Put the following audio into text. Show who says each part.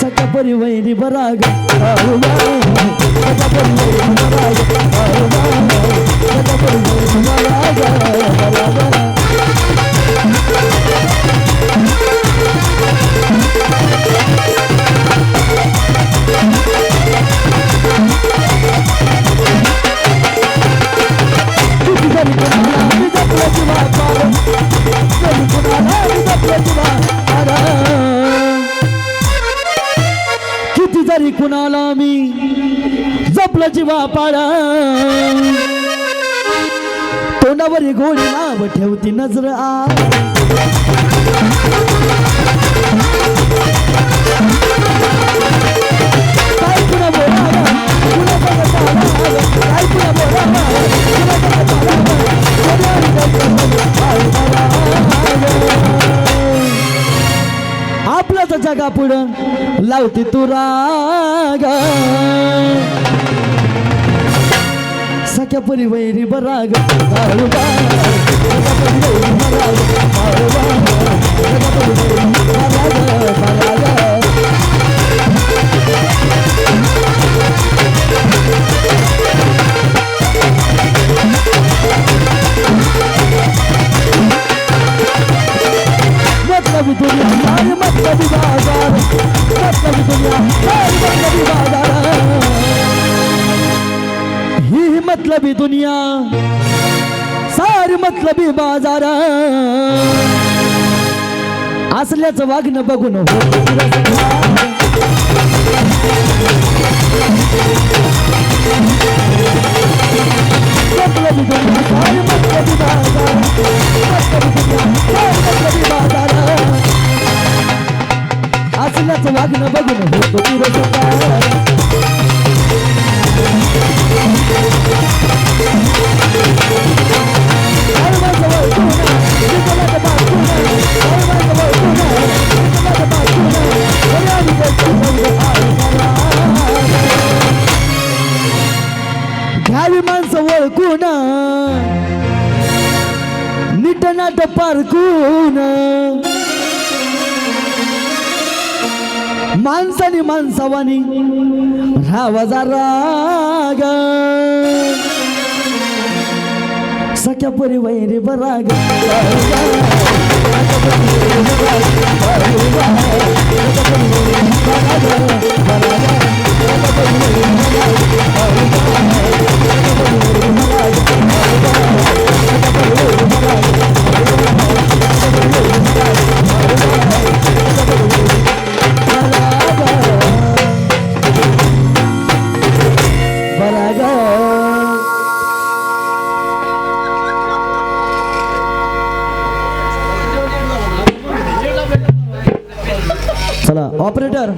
Speaker 1: सका परिवैरी बराग आरुमा सका परिवैरी बराग आरुमा कुणाला मी जपलं जीवा पाडा? तोंडावरी गोळी नाव ठेवती नजर आ. काय कुणा जगा पुढं. लावती तू राग सख्या परी वैरी बराग दारुबा. दुनिया सारी मतलब बाजार मतलब दुनिया सारी मतलब बाजार ही ही मतलबी दुनिया सारी मतलबी बाजार. असल्याचं वागणं बघून होत असल्याचं वागणं बघून होतो घ्यावी माणसं ओळखून नीट नाट पारखून. माणसानी माणसावानी रावाजा राग सख्या परी वैरी बराग बराग चला. ऑपरेटर